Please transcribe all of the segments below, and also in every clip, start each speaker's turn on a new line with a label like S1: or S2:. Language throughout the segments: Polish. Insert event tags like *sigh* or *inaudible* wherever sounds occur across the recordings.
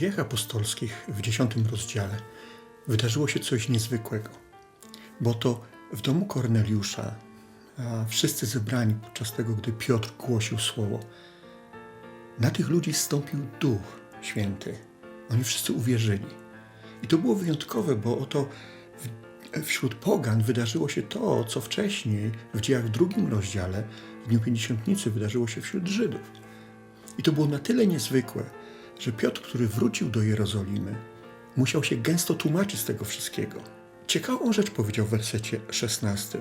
S1: dziejach apostolskich w dziesiątym rozdziale wydarzyło się coś niezwykłego, bo to w domu Korneliusza, wszyscy zebrani podczas tego, gdy Piotr głosił słowo, na tych ludzi zstąpił Duch Święty. Oni wszyscy uwierzyli. I to było wyjątkowe, bo oto wśród pogan wydarzyło się to, co wcześniej w dziejach w drugim rozdziale, w Dniu Pięćdziesiątnicy, wydarzyło się wśród Żydów. I to było na tyle niezwykłe, że Piotr, który wrócił do Jerozolimy, musiał się gęsto tłumaczyć z tego wszystkiego. Ciekawą rzecz powiedział w wersecie 16,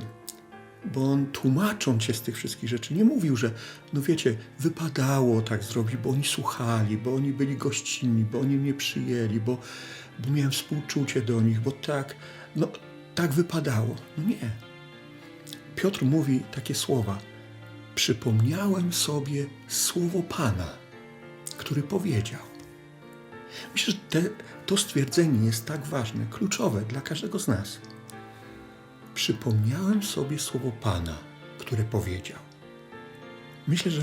S1: bo on tłumacząc się z tych wszystkich rzeczy nie mówił, że no wiecie, wypadało tak zrobić, bo oni słuchali, bo oni byli gościnni, bo oni mnie przyjęli, bo, bo miałem współczucie do nich, bo tak, no tak wypadało. No nie. Piotr mówi takie słowa. Przypomniałem sobie słowo Pana, który powiedział. Myślę, że te, to stwierdzenie jest tak ważne, kluczowe dla każdego z nas. Przypomniałem sobie słowo Pana, które powiedział. Myślę, że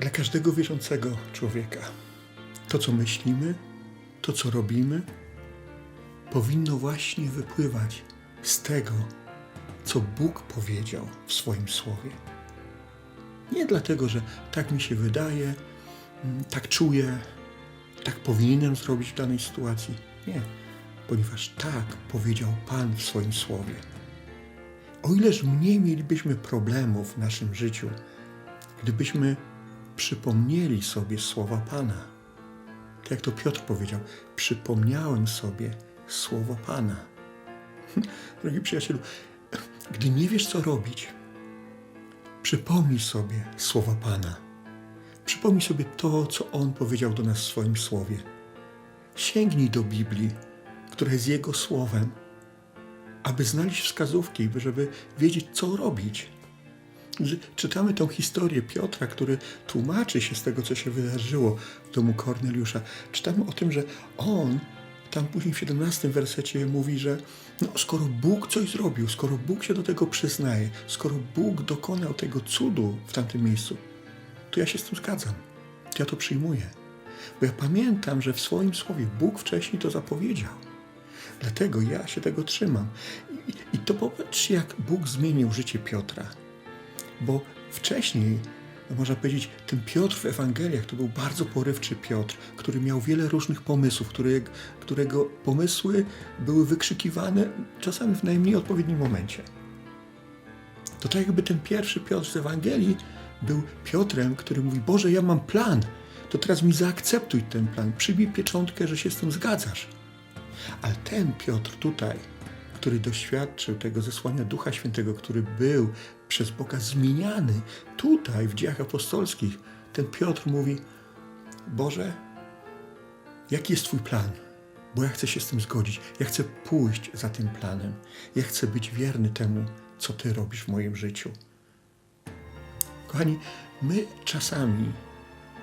S1: dla każdego wierzącego człowieka to, co myślimy, to, co robimy, powinno właśnie wypływać z tego, co Bóg powiedział w swoim słowie. Nie dlatego, że tak mi się wydaje, mm, tak czuję, tak powinienem zrobić w danej sytuacji. Nie, ponieważ tak powiedział Pan w swoim słowie. O ileż mniej mielibyśmy problemów w naszym życiu, gdybyśmy przypomnieli sobie słowa Pana. Tak jak to Piotr powiedział, przypomniałem sobie słowo Pana. *laughs* Drogi przyjacielu, gdy nie wiesz, co robić, przypomnij sobie słowa Pana. Przypomnij sobie to, co On powiedział do nas w swoim słowie. Sięgnij do Biblii, która jest Jego słowem, aby znaleźć wskazówki, żeby wiedzieć, co robić. Czytamy tą historię Piotra, który tłumaczy się z tego, co się wydarzyło w domu Korneliusza. Czytamy o tym, że on tam później w 17 wersecie mówi, że no, skoro Bóg coś zrobił, skoro Bóg się do tego przyznaje, skoro Bóg dokonał tego cudu w tamtym miejscu, to ja się z tym zgadzam. Ja to przyjmuję. Bo ja pamiętam, że w swoim słowie Bóg wcześniej to zapowiedział. Dlatego ja się tego trzymam. I, i to popatrzcie, jak Bóg zmienił życie Piotra. Bo wcześniej, no można powiedzieć, ten Piotr w Ewangeliach to był bardzo porywczy Piotr, który miał wiele różnych pomysłów, który, którego pomysły były wykrzykiwane czasami w najmniej odpowiednim momencie. To tak jakby ten pierwszy Piotr z Ewangelii był Piotrem, który mówi: Boże, ja mam plan, to teraz mi zaakceptuj ten plan, przybij pieczątkę, że się z tym zgadzasz. Ale ten Piotr tutaj, który doświadczył tego zesłania Ducha Świętego, który był przez Boga zmieniany tutaj w dziejach apostolskich, ten Piotr mówi: Boże, jaki jest Twój plan? Bo ja chcę się z tym zgodzić. Ja chcę pójść za tym planem. Ja chcę być wierny temu, co Ty robisz w moim życiu. Kochani, my czasami,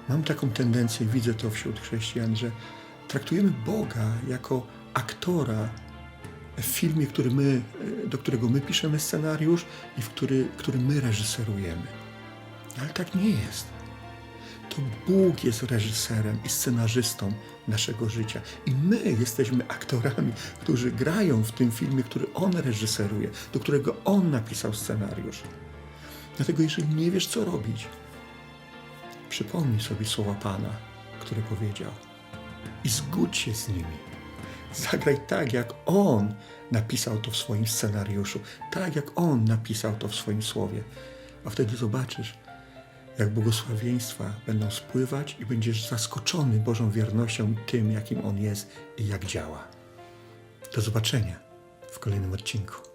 S1: mam taką tendencję, widzę to wśród chrześcijan, że traktujemy Boga jako aktora w filmie, który my, do którego my piszemy scenariusz i w który, który my reżyserujemy. Ale tak nie jest. To Bóg jest reżyserem i scenarzystą naszego życia. I my jesteśmy aktorami, którzy grają w tym filmie, który On reżyseruje, do którego On napisał scenariusz. Dlatego, jeżeli nie wiesz, co robić, przypomnij sobie słowa Pana, które powiedział i zgódź się z nimi. Zagraj tak, jak On napisał to w swoim scenariuszu, tak jak On napisał to w swoim słowie. A wtedy zobaczysz, jak błogosławieństwa będą spływać i będziesz zaskoczony Bożą wiernością tym, jakim On jest i jak działa. Do zobaczenia w kolejnym odcinku.